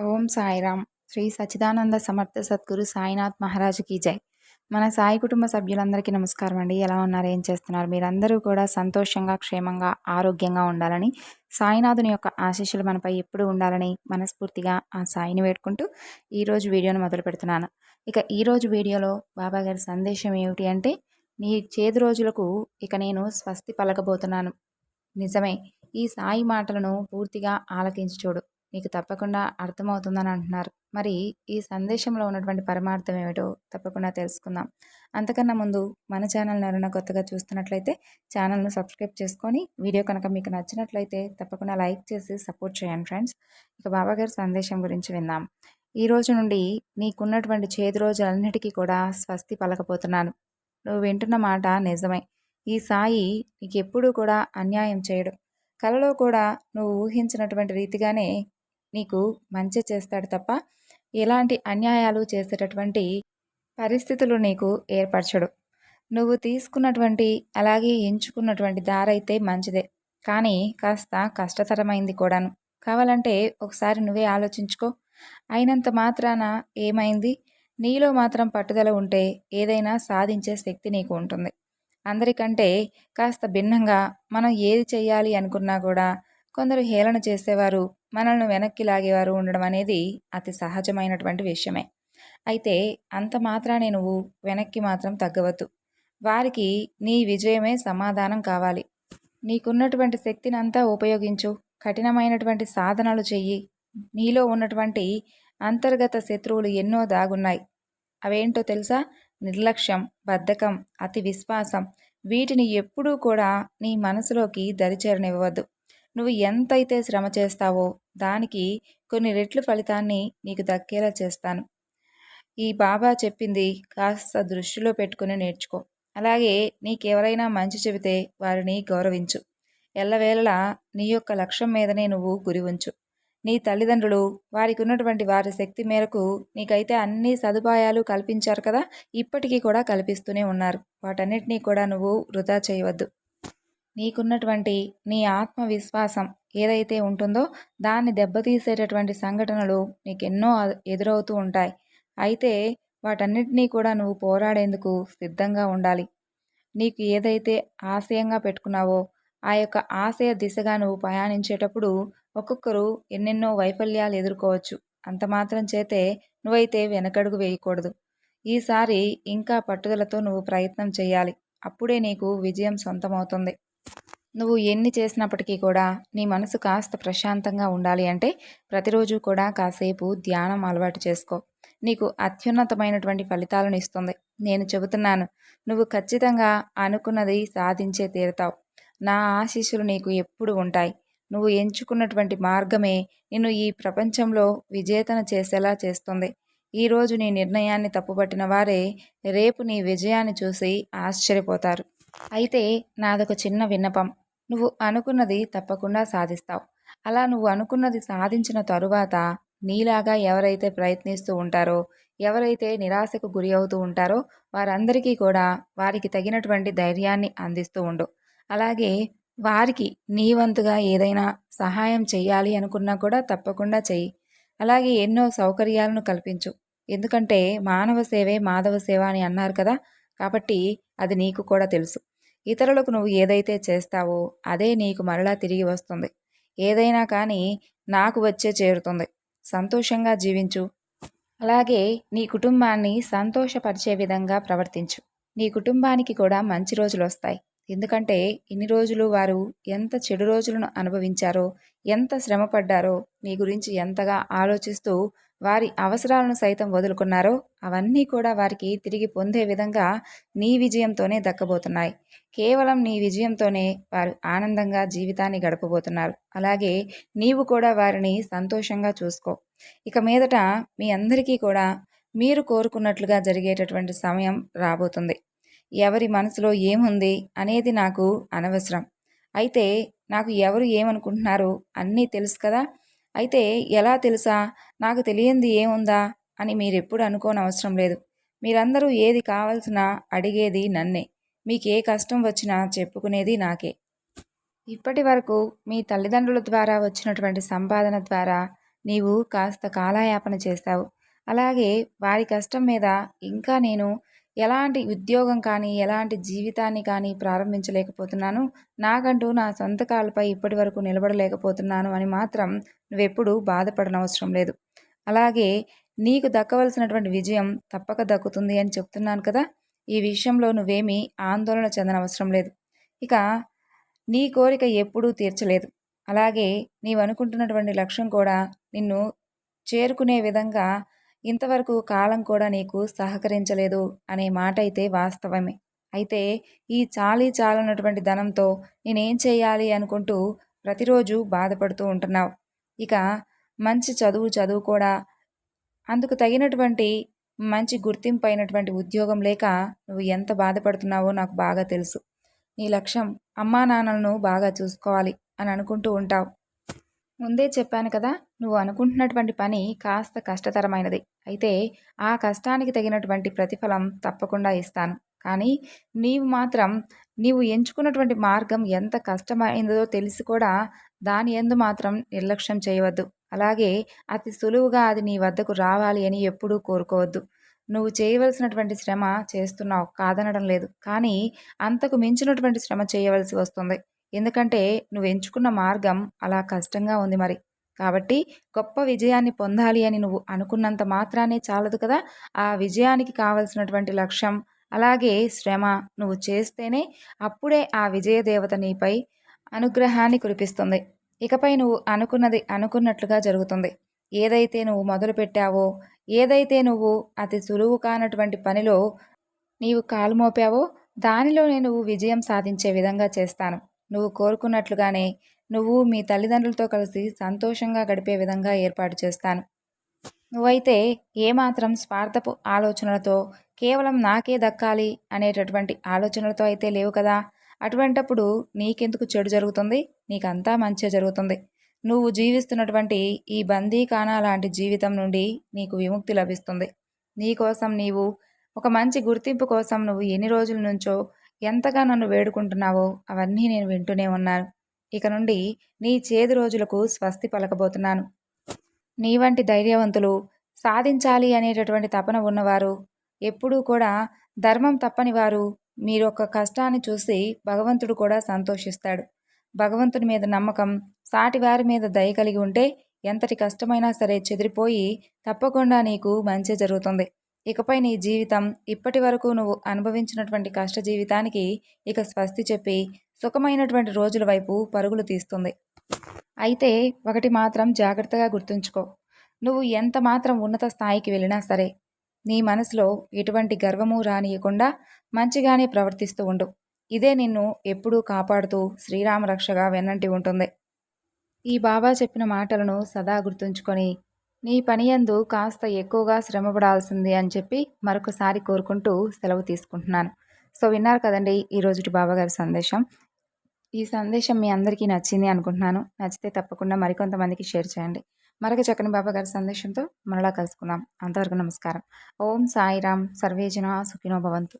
ఓం సాయిరామ్. శ్రీ సచ్చిదానంద సమర్థ సద్గురు సాయినాథ్ మహారాజుకి జై. మన సాయి కుటుంబ సభ్యులందరికీ నమస్కారం అండి. ఎలా ఉన్నారు? ఏం చేస్తున్నారు? మీరందరూ కూడా సంతోషంగా క్షేమంగా ఆరోగ్యంగా ఉండాలని సాయినాథుని యొక్క ఆశీస్సులు మనపై ఎప్పుడు ఉండాలని మనస్ఫూర్తిగా ఆ సాయిని వేడుకుంటూ ఈరోజు వీడియోను మొదలు పెడుతున్నాను. ఇక ఈరోజు వీడియోలో బాబా గారి సందేశం ఏమిటి అంటే నీ చేదు రోజులకు ఇక నేను స్వస్తి పలకబోతున్నాను. నిజమే ఈ సాయి మాటలను పూర్తిగా ఆలకించి చూడు. నీకు తప్పకుండా అర్థమవుతుందని అంటున్నారు. మరి ఈ సందేశంలో ఉన్నటువంటి పరమార్థం ఏమిటో తప్పకుండా తెలుసుకుందాం. అంతకన్నా ముందు మన ఛానల్ని ఎవరైనా కొత్తగా చూస్తున్నట్లయితే ఛానల్ను సబ్స్క్రైబ్ చేసుకొని వీడియో కనుక మీకు నచ్చినట్లయితే తప్పకుండా లైక్ చేసి సపోర్ట్ చేయండి ఫ్రెండ్స్. ఇక బాబాగారి సందేశం గురించి విందాం. ఈ రోజు నుండి నీకున్నటువంటి చేతి రోజులన్నిటికీ కూడా స్వస్తి పలకపోతున్నాను. నువ్వు వింటున్న మాట నిజమే. ఈ సాయి నీకు ఎప్పుడూ కూడా అన్యాయం చేయడు. కలలో కూడా నువ్వు ఊహించినటువంటి రీతిగానే నీకు మంచి చేస్తాడు తప్ప ఎలాంటి అన్యాయాలు చేసేటటువంటి పరిస్థితులు నీకు ఏర్పరచడు. నువ్వు తీసుకున్నటువంటి అలాగే ఎంచుకున్నటువంటి దారైతే మంచిదే. కానీ కాస్త కష్టతరమైంది కూడాను. కావాలంటే ఒకసారి నువ్వే ఆలోచించుకో. అయినంత మాత్రాన ఏమైంది? నీలో మాత్రం పట్టుదల ఉంటే ఏదైనా సాధించే శక్తి నీకు ఉంటుంది. అందరికంటే కాస్త భిన్నంగా మనం ఏది చేయాలి అనుకున్నా కూడా కొందరు హేళన చేసేవారు మనల్ని వెనక్కి లాగేవారు ఉండడం అనేది అతి సహజమైనటువంటి విషయమే. అయితే అంత మాత్రానే నువ్వు వెనక్కి మాత్రం తగ్గవద్దు. వారికి నీ విజయమే సమాధానం కావాలి. నీకున్నటువంటి శక్తిని అంతా ఉపయోగించు. కఠినమైనటువంటి సాధనలు చెయ్యి. నీలో ఉన్నటువంటి అంతర్గత శత్రువులు ఎన్నో దాగున్నాయి. అవేంటో తెలుసా? నిర్లక్ష్యం బద్ధకం అతి విశ్వాసం. వీటిని ఎప్పుడూ కూడా నీ మనసులోకి దరిచేరనివ్వవద్దు. నువ్వు ఎంతైతే శ్రమ చేస్తావో దానికి కొన్ని రెట్లు ఫలితాన్ని నీకు దక్కేలా చేస్తాను. ఈ బాబా చెప్పింది కాస్త దృష్టిలో పెట్టుకుని నేర్చుకో. అలాగే నీకెవరైనా మంచి చెబితే వారిని గౌరవించు. ఎల్లవేళలా నీ యొక్క లక్ష్యం మీదనే నువ్వు గురి ఉంచు. నీ తల్లిదండ్రులు వారికి ఉన్నటువంటి వారి శక్తి మేరకు నీకైతే అన్ని సదుపాయాలు కల్పించారు కదా ఇప్పటికీ కూడా కల్పిస్తూనే ఉన్నారు. వాటన్నిటినీ కూడా నువ్వు వృధా చేయవద్దు. నీకున్నటువంటి నీ ఆత్మవిశ్వాసం ఏదైతే ఉంటుందో దాన్ని దెబ్బతీసేటటువంటి సంఘటనలు నీకెన్నో ఎదురవుతూ ఉంటాయి. అయితే వాటన్నిటినీ కూడా నువ్వు పోరాడేందుకు సిద్ధంగా ఉండాలి. నీకు ఏదైతే ఆశయంగా పెట్టుకున్నావో ఆ యొక్క ఆశయ దిశగా నువ్వు ప్రయాణించేటప్పుడు ఒక్కొక్కరు ఎన్నెన్నో వైఫల్యాలు ఎదుర్కోవచ్చు. అంత మాత్రం చేతే నువ్వైతే వెనకడుగు వేయకూడదు. ఈసారి ఇంకా పట్టుదలతో నువ్వు ప్రయత్నం చేయాలి. అప్పుడే నీకు విజయం సొంతమవుతుంది. నువ్వు ఎన్ని చేసినప్పటికీ కూడా నీ మనసు కాస్త ప్రశాంతంగా ఉండాలి అంటే ప్రతిరోజు కూడా కాసేపు ధ్యానం అలవాటు చేసుకో. నీకు అత్యున్నతమైనటువంటి ఫలితాలను ఇస్తుంది. నేను చెబుతున్నాను నువ్వు ఖచ్చితంగా అనుకున్నది సాధించే తీరుతావు. నా ఆశీస్సులు నీకు ఎప్పుడు ఉంటాయి. నువ్వు ఎంచుకున్నటువంటి మార్గమే నిన్ను ఈ ప్రపంచంలో విజేతన చేసేలా చేస్తుంది. ఈరోజు నీ నిర్ణయాన్ని తప్పుపట్టిన వారే రేపు నీ విజయాన్ని చూసి ఆశ్చర్యపోతారు. అయితే నాదొక చిన్న విన్నపం. నువ్వు అనుకున్నది తప్పకుండా సాధిస్తావు. అలా నువ్వు అనుకున్నది సాధించిన తరువాత నీలాగా ఎవరైతే ప్రయత్నిస్తూ ఉంటారో ఎవరైతే నిరాశకు గురి అవుతూ ఉంటారో వారందరికీ కూడా వారికి తగినటువంటి ధైర్యాన్ని అందిస్తూ ఉండు. అలాగే వారికి నీ వంతుగా ఏదైనా సహాయం చేయాలి అనుకున్నా కూడా తప్పకుండా చెయ్యి. అలాగే ఎన్నో సౌకర్యాలను కల్పించు. ఎందుకంటే మానవ సేవే మాధవ సేవ అని అన్నారు కదా కాబట్టి అది నీకు కూడా తెలుసు. ఇతరులకు నువ్వు ఏదైతే చేస్తావో అదే నీకు మరలా తిరిగి వస్తుంది. ఏదైనా కానీ నాకు వచ్చే చేరుతుంది. సంతోషంగా జీవించు. అలాగే నీ కుటుంబాన్ని సంతోషపరిచే విధంగా ప్రవర్తించు. నీ కుటుంబానికి కూడా మంచి రోజులు వస్తాయి. ఎందుకంటే ఇన్ని రోజులు వారు ఎంత చెడు రోజులను అనుభవించారో ఎంత శ్రమపడ్డారో నీ గురించి ఎంతగా ఆలోచిస్తూ వారి అవసరాలను సైతం వదులుకున్నారో అవన్నీ కూడా వారికి తిరిగి పొందే విధంగా నీ విజయంతోనే దక్కబోతున్నాయి. కేవలం నీ విజయంతోనే వారు ఆనందంగా జీవితాన్ని గడపబోతున్నారు. అలాగే నీవు కూడా వారిని సంతోషంగా చూసుకో. ఇక మీదట మీ అందరికీ కూడా మీరు కోరుకున్నట్లుగా జరిగేటటువంటి సమయం రాబోతుంది. ఎవరి మనసులో ఏముంది అనేది నాకు అనవసరం. అయితే నాకు ఎవరు ఏమనుకుంటున్నారు అన్నీ తెలుసు కదా? అయితే ఎలా తెలుసా? నాకు తెలియంది ఏముందా? అని మీరెప్పుడు అనుకోనవసరం లేదు. మీరందరూ ఏది కావాల్సిన అడిగేది నన్నే. మీకే కష్టం వచ్చినా చెప్పుకునేది నాకే. ఇప్పటి వరకు మీ తల్లిదండ్రుల ద్వారా వచ్చినటువంటి సంపాదన ద్వారా నీవు కాస్త కాలయాపన చేస్తావు అలాగే వారి కష్టం మీద ఇంకా నేను ఎలాంటి ఉద్యోగం కానీ ఎలాంటి జీవితాన్ని కానీ ప్రారంభించలేకపోతున్నాను. నాకంటూ నా సొంత కాళ్ళపై ఇప్పటి వరకు నిలబడలేకపోతున్నాను అని మాత్రం నువ్వెప్పుడు బాధపడనవసరం లేదు. అలాగే నీకు దక్కవలసినటువంటి విజయం తప్పక దక్కుతుంది అని చెప్తున్నాను కదా! ఈ విషయంలో నువ్వేమీ ఆందోళన చెందనవసరం లేదు. ఇక నీ కోరిక ఎప్పుడూ తీర్చలేదు. అలాగే నీవనుకుంటున్నటువంటి లక్ష్యం కూడా నిన్ను చేరుకునే విధంగా ఇంతవరకు కాలం కూడా నీకు సహకరించలేదు అనే మాట అయితే వాస్తవమే. అయితే ఈ చాలీ చాలనటువంటి ధనంతో నేనేం చేయాలి అనుకుంటూ ప్రతిరోజు బాధపడుతూ ఉంటున్నావు. ఇక మంచి చదువు చదువు కూడా అందుకు తగినటువంటి మంచి గుర్తింపు అయినటువంటి ఉద్యోగం లేక నువ్వు ఎంత బాధపడుతున్నావో నాకు బాగా తెలుసు. నీ లక్ష్యం అమ్మా నాన్నలను బాగా చూసుకోవాలి అని అనుకుంటూ ఉంటావు. ముందే చెప్పాను కదా నువ్వు అనుకుంటున్నటువంటి పని కాస్త కష్టతరమైనది. అయితే ఆ కష్టానికి తగినటువంటి ప్రతిఫలం తప్పకుండా ఇస్తాను. కానీ నీవు మాత్రం నీవు ఎంచుకున్నటువంటి మార్గం ఎంత కష్టమైనదో తెలిసి కూడా దాని ఎందు మాత్రం నిర్లక్ష్యం చేయవద్దు. అలాగే అతి సులువుగా అది నీ వద్దకు రావాలి అని ఎప్పుడూ కోరుకోవద్దు. నువ్వు చేయవలసినటువంటి శ్రమ చేస్తున్నావు కాదనడం లేదు. కానీ అంతకు మించినటువంటి శ్రమ చేయవలసి వస్తుంది. ఎందుకంటే నువ్వు ఎంచుకున్న మార్గం అలా కష్టంగా ఉంది మరి. కాబట్టి గొప్ప విజయాన్ని పొందాలి అని నువ్వు అనుకున్నంత మాత్రానే చాలదు కదా. ఆ విజయానికి కావలసినటువంటి లక్ష్యం అలాగే శ్రమ నువ్వు చేస్తేనే అప్పుడే ఆ విజయదేవత నీపై అనుగ్రహాన్ని కురిపిస్తుంది. ఇకపై నువ్వు అనుకున్నది అనుకున్నట్లుగా జరుగుతుంది. ఏదైతే నువ్వు మొదలుపెట్టావో ఏదైతే నువ్వు అతి సులువు కానటువంటి పనిలో నీవు కాలు మోపావో దానిలోనే నువ్వు విజయం సాధించే విధంగా చేస్తాను. నువ్వు కోరుకున్నట్లుగానే నువ్వు మీ తల్లిదండ్రులతో కలిసి సంతోషంగా గడిపే విధంగా ఏర్పాటు చేస్తాను. నువ్వైతే ఏమాత్రం స్వార్థపు ఆలోచనలతో కేవలం నాకే దక్కాలి అనేటటువంటి ఆలోచనలతో అయితే లేవు కదా. అటువంటప్పుడు నీకెందుకు చెడు జరుగుతుంది? నీకంతా మంచి జరుగుతుంది. నువ్వు జీవిస్తున్నటువంటి ఈ బందీకానా లాంటి జీవితం నుండి నీకు విముక్తి లభిస్తుంది. నీకోసం నీవు ఒక మంచి గుర్తింపు కోసం నువ్వు ఎన్ని రోజుల నుంచో ఎంతగా నన్ను వేడుకుంటున్నావో అవన్నీ నేను వింటూనే ఉన్నాను. ఇక నుండి నీ చేదు రోజులకు స్వస్తి పలకబోతున్నాను. నీ వంటి ధైర్యవంతులు సాధించాలి అనేటటువంటి తపన ఉన్నవారు ఎప్పుడూ కూడా ధర్మం తప్పని వారు మీరు కష్టాన్ని చూసి భగవంతుడు కూడా సంతోషిస్తాడు. భగవంతుని మీద నమ్మకం సాటి వారి మీద దయ కలిగి ఉంటే ఎంతటి కష్టమైనా సరే చెదిరిపోయి తప్పకుండా నీకు మంచి జరుగుతుంది. ఇకపై నీ జీవితం ఇప్పటి వరకు నువ్వు అనుభవించినటువంటి కష్ట జీవితానికి ఇక స్వస్తి చెప్పి సుఖమైనటువంటి రోజుల వైపు పరుగులు తీస్తుంది. అయితే ఒకటి మాత్రం జాగ్రత్తగా గుర్తుంచుకో. నువ్వు ఎంత మాత్రం ఉన్నత స్థాయికి వెళ్ళినా సరే నీ మనసులో ఎటువంటి గర్వము రానియకుండా మంచిగానే ప్రవర్తిస్తూ ఉండు. ఇదే నిన్ను ఎప్పుడూ కాపాడుతూ శ్రీరామరక్షగా వెన్నంటి ఉంటుంది. ఈ బాబా చెప్పిన మాటలను సదా గుర్తుంచుకొని నీ పనియందు కాస్త ఎక్కువగా శ్రమపడాల్సింది అని చెప్పి మరొకసారి కోరుకుంటూ సెలవు తీసుకుంటున్నాను. సో విన్నారు కదండి ఈరోజుటి బాబాగారి సందేశం. ఈ సందేశం మీ అందరికీ నచ్చింది అనుకుంటున్నాను. నచ్చితే తప్పకుండా మరికొంతమందికి షేర్ చేయండి. మరొక చక్కని బాబాగారి సందేశంతో మరలా కలుసుకుందాం. అంతవరకు నమస్కారం. ఓం సాయిరామ్ సర్వేజన సుఖినో భవంతు.